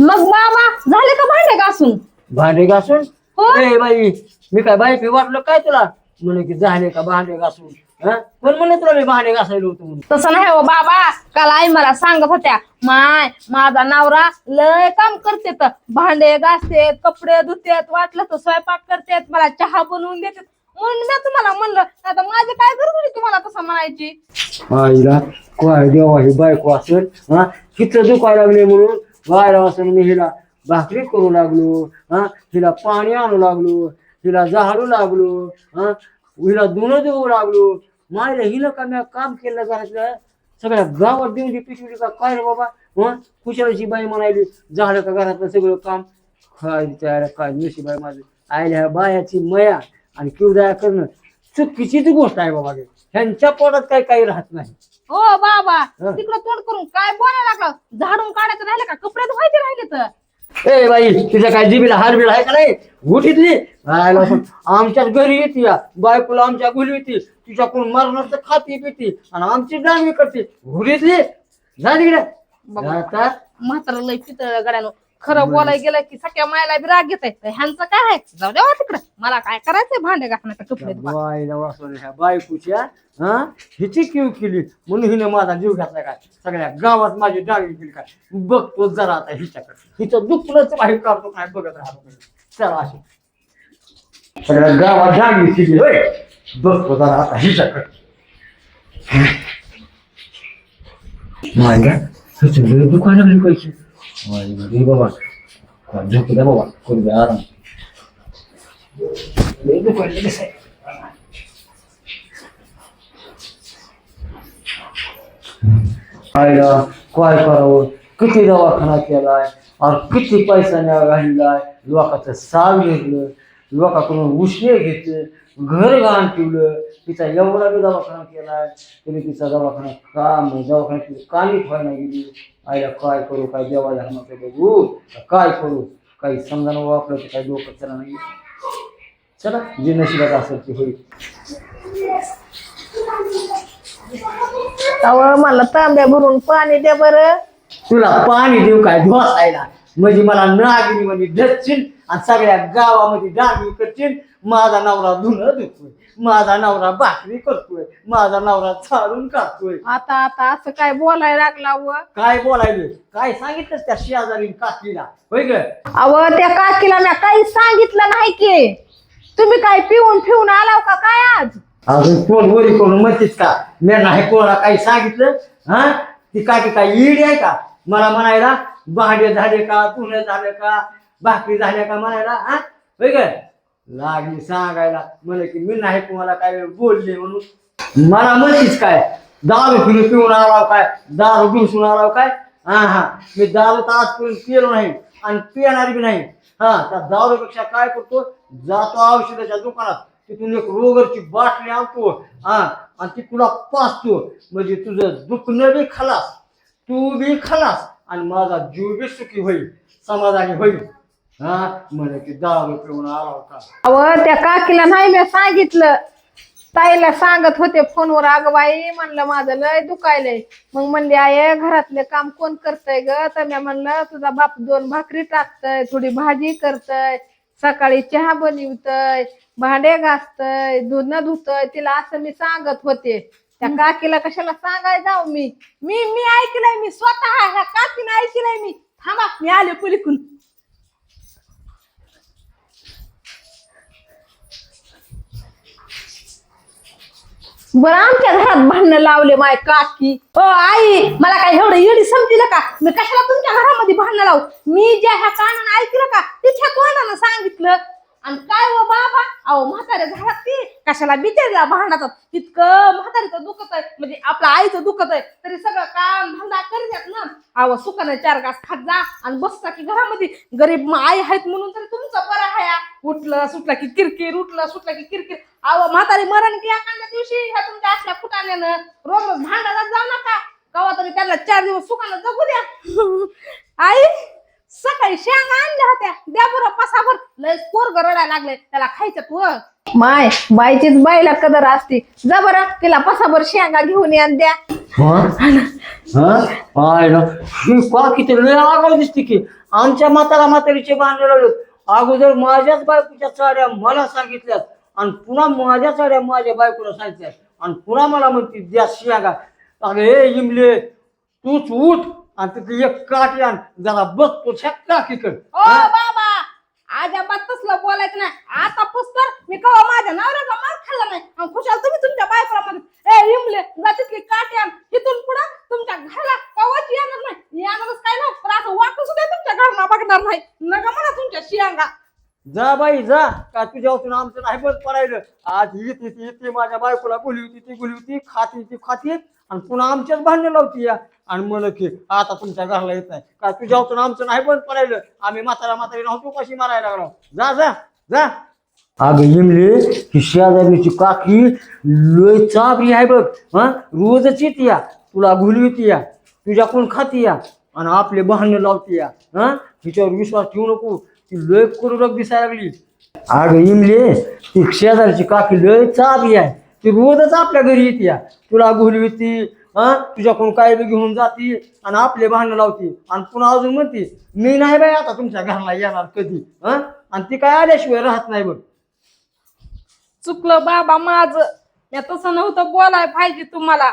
मग बाबा झाले का भांडे घासून? भांडे घासून? हो. ए बाई मी काय बाई पी वाटलं काय तुला? म्हणे की झाले का भांडे घासून? हा? कोण म्हणे तुला मी भांडे घासायला होतो म्हणून? तसं नाही हो बाबा. काल आई मला सांगत होत्या माय माझा नवरा लय काम करते तर भांडे घासतेत कपडे धुतेत वाटलं तर स्वयंपाक करतेत मला चहा बनवून देतात. म्हणून मी तुम्हाला म्हणलं आता माझी काय गरज होती तुम्हाला तसं म्हणायची? आईला काय देवा ही बायको असेल हा? किती दुखायला लागले म्हणून? गायला असेल मी हिला भाकरी करू लागलो हा? हिला पाणी आणू लागलो हिला झाडू लागलो हा? हिला धुणं देऊ लागलो. मायला हिला का मी काम केलं घरातलं सगळ्या गावात देऊन पिशवी का? काय रे बाबा? कुशलाची बाई म्हणायली झालं का घरातलं सगळं काम? काय तयार काय नशीब आहे माझं. आयला ह्या बायाची मया आणि किवदया करणं चुकीचीच गोष्ट आहे बाबा ह्यांच्या पोटात काही काही राहत नाही. हो बाबा. तिकडं तोंड करून काय बोलायला लागलं? झाडून काढायचं राहिलं का? कपडे धुवायचे राहिले तर. ए बाई तुझ्या काय जिबीला हारबील आहे का नाही? पण आमच्याच घरी येते या. बायकोला आमच्या गुली येते. तुझ्याकडून मरणार तर खाती पिती आणि आमची डांगी करते. घुरीतली झाली बाबा. आता म्हातारा लय पितळ गड्यानं. खरं बोलायला गेलं की सख्या मायला बी राग येत ह्यांचं काय आहे? जाऊ द्या तिकडं. मला काय करायचंय? भांडे घासण्याचं कपडे धुवा. बायकोच्या हा? हिची किव केली. म्हणून हिने माझा जीव घातला काय सगळ्या गावात माझी डाळी केली काय बघतो जरा आता हिच्याकडे. हिचं दुखणंच बाहेर काढतो काय बघत राहतो चला अशी. सगळ्या गावात डाळी केली होय? बघतो जरा आता हिच्याकडे. माझ्या हिचं दुकान लागली पैसे रे बाबा झोपू द्या बाबा करू द्या आराम लय दुकान लागली साहेब. आईला काय करावं किती दवाखाना केलाय आणि किती पैसा न्या घाललाय लोकांचं साल घेतलं लोकांकडून उष्णे घेतलं घर घाण ठेवलं तिचा एवढा बी दवाखाना केलाय तरी तिचा दवाखाना काम दवाखान्यात कामी व्हायला गेली. आईला काय करू काय देवा धर्माचं बघू का काय करू? काही समजा वापरलं तर काही डोकं चला नाही. चला जे नशिबात असेल ते होईल. अव मला तांब्या भरून पाणी द्या बरं. तुला पाणी देऊ काय ढोसायला म्हणजे मला नागिनी म्हणजे धरशील आणि सगळ्या गावामध्ये डांगी करशील माझा नवरा धुणं धुतोय माझा नवरा भाकरी करतोय माझा नवरा झाडून काढतोय. आता आता असं काय बोलायला लागला व? काय बोलायलं काय सांगितलं त्या शेजारी काकीला? होय ग? अव त्या काकीला मी काही सांगितलं नाही की. तुम्ही काय पिऊन पिऊन आलाव का काय आज? अजून कोण वरी करून म्हणतेस का? मी नाही कोणाला काही सांगितलं हा? ती काकी काय ईड आहे का? मला म्हणायला भांडे झाले का तुझं झालं का भाकरी झाल्या का म्हणायला हा? होय ग? लागली सांगायला. म्हणे की मी नाही तुम्हाला काय बोलले म्हणून. मला म्हणतीच काय? दारू फिरून पिऊन आलाव काय? दारू पिऊन आलाव काय? हा हा मी दारू तर आजपर्यंत पिलो नाही आणि पिणार बी नाही. हा त्या दारूपेक्षा काय करतो? जातो औषधाच्या दुकानात. तिथून एक रोगरची बाटली आणतो. हा आणि ती तुला पाचतो. म्हणजे तुझं दुखणं बी खलास तू बी खलास आणि माझा जीव बी सुखी होईल समाधानी होईल. हा? म्हणे की दारू पिऊन आला होता. अव त्या काकीला नाही मी सांगितलं. ताईला सांगत होते फोनवर अगं बाई म्हणलं माझं लय दुखायलंय. मग म्हणली आहे घरातले काम कोण करतय ग? तर मी म्हणलं तुझा बाप दोन भाकरी टाकतय थोडी भाजी करतय सकाळी चहा बनवतय भांडे घासतय धुणं धुतय. तिला असं मी सांगत होते. त्या काकीला कशाला सांगाय जाऊ मी? मी मी ऐकलंय मी स्वतः ह्या काकीने ऐकलंय मी. थांबा मी आले पुलिकून बरं आमच्या घरात भांडणं लावले माय काकी. ओ आई मला काय एवढं येडी समजलं का? मी कशाला तुमच्या घरामध्ये भांडणं लावू? मी ज्या ह्या कानानं ऐकलं का तिच्या तोंडानं सांगितलं? आणि काय हो बाबा? अहो म्हातारे झाला ती. कशाला बिचारीला भांडाचं इतकं म्हातारीचं दुखत आहे. म्हणजे आपलं आईचं दुखत आहे. तरी सगळं काम धंदा करतात ना. अहो सुखानं चार घास खात जा आणि बसता की घरामध्ये. गरीब आई आहेत म्हणून तरी तुमचं बरं आहे उठलं सुटलं की किरकिर उठलं सुटलं की किरकिर. अहो म्हातारी मरण की एखाद्या दिवशी ह्या तुमच्या असल्या फुटाण्यानं रोज रोज भांडायला जाऊ नका. कवा तरी त्याला चार दिवस सुखानं जगू द्या. आई सकाळी शेंगा आणल्या होत्या. द्या बरं पसाभर. लय पोरग रडायला लागले त्याला खायचं तू माय बाईचीच बाईला कदर असते. जा बरं तिला पसाभर शेंगा घेऊन या आणि द्या. ही किती लय दिसते की. आमच्या म्हातारा म्हातारीचे बांधले लागले अगोदर माझ्याच बायकोच्या साड्या मला सांगितल्यात आणि पुन्हा माझ्या साड्या माझ्या बायकोला सांगितल्यात. आणि पुन्हा मला म्हणते द्या शियागा अरे हे इमले तूच उठ आणि तिथे एक काठी आण. जरा बघ तो शकता किकड ओ बाबा! अजिबात तुला बोलायचं नाही. आता पुस्तर मी कवा माझ्या नवऱ्याचा मार खाल्ला नाही. आणि खुशाल तुम्ही तुमच्या बायकोला म्हणत ए इमले जातीतली तिथली काठी तिथून पुढं तुमच्या घराला कवाच येणार नाही. येणारच काय नाही. पण असं वाटू सुद्धा तुमच्या घरना बघणार नाही. नका म्हणा तुमच्या शियांगा. जा बाई जा. का तुझ्यापासून आमचं नाही बस पडायचं? आज ही ती येते माझ्या बायकोला बोली होती ती बोली होती खाती ती खाती. आणि पुन्हा आमच्याच भांडणं लावती या. आणि म्हण की आता तुमच्या घरला येत नाही. का तुझ्यापासून आमचं नाही बंद पडायलं. आम्ही म्हातारा म्हातारी नव्हतो कशी मारायला लागलो. जा जा जा. अगं इमले की शेजारीची काकी लय चाबरी आहे बघ हा? रोजच येते या. तुला घुलविती या. तुझ्या कोण खाती या. आणि आपले भांडणं लावती या हा? तिच्यावर विश्वास ठेवू नको. ती लय कुरुडक दिसायला लागली. अगं इमले ती शेजारची काकी लय चाबी आहे. ती रोजच आपल्या घरी येते या. तुला घुलविती हा? तुझ्याकडून काय बी घेऊन जाती आणि आपले भांडणं लावती. आणि पुन्हा अजून म्हणते मी नाही बाई आता तुमच्या घरला येणार कधी. हा? आणि ती काय आल्याशिवाय राहत नाही बघ. चुकलं बाबा माझ. मी तसं नव्हतं बोलाय पाहिजे तुम्हाला.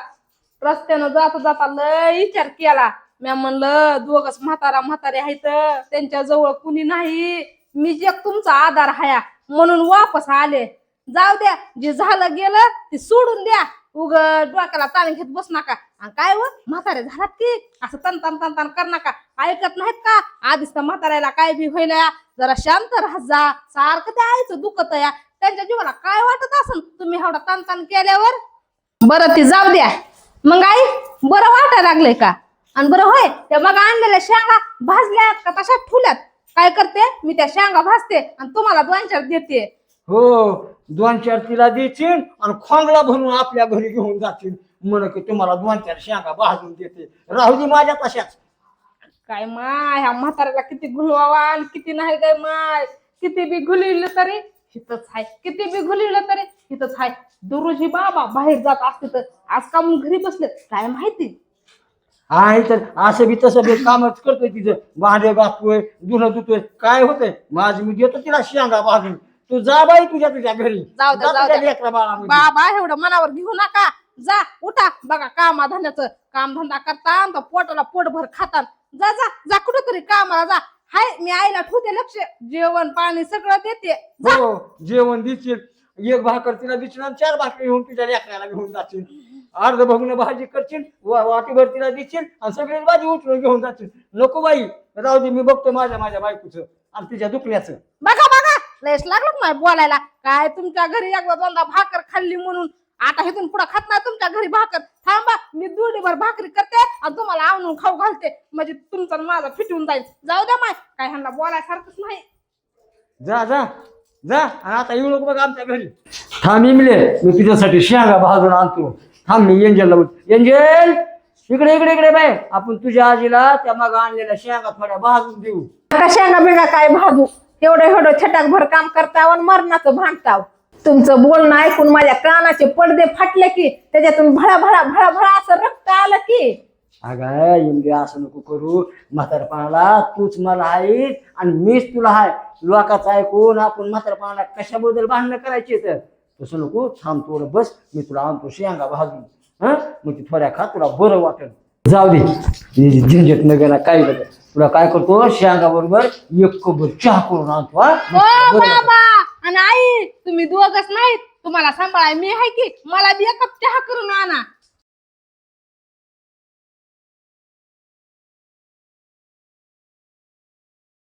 रस्त्यानं जाता जाता लय विचार केला. मी म्हणलं दोघच म्हातारा म्हातारे आहेत त्यांच्या जवळ कुणी नाही. मी जे तुमचा आधार हाया म्हणून वापस आले. जाऊ द्या जे झालं गेलं ते सोडून द्या. उग डोक्याला ताण घेत बस नका. आणि काय व म्हातारे झालात की? असं तन तन तन तन कर नका. ऐकत नाहीत का? आधीच तर म्हाताऱ्याला काय बी होईल जरा शांत राहत जा. सारखं ते आईचं दुखत या त्यांच्या जीवाला काय वाटत असन? तुम्ही एवढा तन तन केल्यावर? बरं ते जाऊ द्या. मग आई बरं वाटायला लागले का? आणि बरं होय त्या मग आणलेल्या शेंगा भाजल्यात का तशा ठुल्यात? काय करते? मी त्या शेंगा भाजते आणि तुम्हाला दोन चार देते. हो दोन चार तिला देशील आणि खोंगला भरून आपल्या घरी घेऊन जातील. म्हण की तुम्हाला दोन चार शेंगा भाजून देते. राहू दे माझ्या तशाच. काय माय ह्या म्हाताऱ्याला किती घुलवावा आणि किती नाही काय माय. किती बी घुलिवलं तरी हिथच आहे किती बी घुलिवलं तरी हिथच आहे दररोज बाबा बाहेर जात असते तर आज का मग घरी बसले? काय माहिती? आहे तर असं बी तसं बी कामच करतोय तिचं. भांडे घासतोय धुणं धुतोय. काय होतंय? माझं मी देतो तिला शेंगा भाजून. तू जा बाई तुझ्या तुझ्या घरी. जाऊ द्या, जा जाऊ तुझ्या द्या. लेकरा बाळामध्ये. बाबा एवढं मनावर घेऊ नका. जा उठा. बघा कामा धंद्याचं काम धंदा करता आणि तो पोटाला पोटभर खातात. जा जा जा कुठेतरी कामाला जा. हाय मी आईला ठेवते लक्ष. जेवण पाणी सगळं देते. जा. हो जेवण देशील. एक भाकर तिला देशील आणि चार भाकरी घेऊन तुझ्या लेकराला घेऊन जाशील. अर्ध भगून भाजी करशील वा- वाटीभर तिला देशील आणि सगळी भाजी उठून घेऊन जाशील. नको बाई राहू दे मी बघतो माझ्या माझ्या बायकोचं आणि तिच्या दुखण्याचं. बघा लयच लागलं नाही बोलायला? काय तुमच्या घरी एकदा दोनदा भाकर खाल्ली म्हणून? आता इथून पुढे खात नाही तुमच्या घरी भाकर. थांबा मी दुडीभर भाकरी करते आणि तुम्हाला आवडून खाऊ घालते. म्हणजे तुमचा माझा फिटून जाईल. जाऊ द्या माय काय ह्यांना बोलायसारखंच नाही. जा जा जा. आणि आता येऊ नको बघ आमच्या घरी. थांब इमले मी तुझ्यासाठी शेंगा भाजून आणतो. थांब मी एंजलला बोल एंजल इकडे इकडे इकडे बाय. आपण तुझ्या आजीला त्या मागं आणलेल्या शेंगा थोड्या भाजून देऊ. शेंगा बिंगा काय भाजू? एवढं एवढं छटाकभर काम करताव आणि मरणाचं भांडताव. तुमचं बोलणं ऐकून माझ्या कानाचे पडदे फाटले की त्याच्यातून भळा भळा भळा भळा असं रक्त आलं की. अगं इमले असं नको करू. म्हातारपणाला तूच मला आहेस आणि मीच तुला आहे. लोकांचं ऐकून आपण म्हातारपणाला कशाबद्दल भांडणं करायची तर तसं नको थांब थोडं बस. मी तुला आणतो शेंगा भाजून. हा? मग ती थोड्या खा तुला बरं वाटेल. जाऊ दे. झंझट न काय बघ तुला काय करतो? शेंगा बरोबर एक कबर चहा करून आणतो हा? ओ बरं. वाटेल. बाबा. आणि आई तुम्ही दोघच नाहीत. तुम्हाला सांभाळाय मी आहे की मला बी एक कप चहा करून आणा.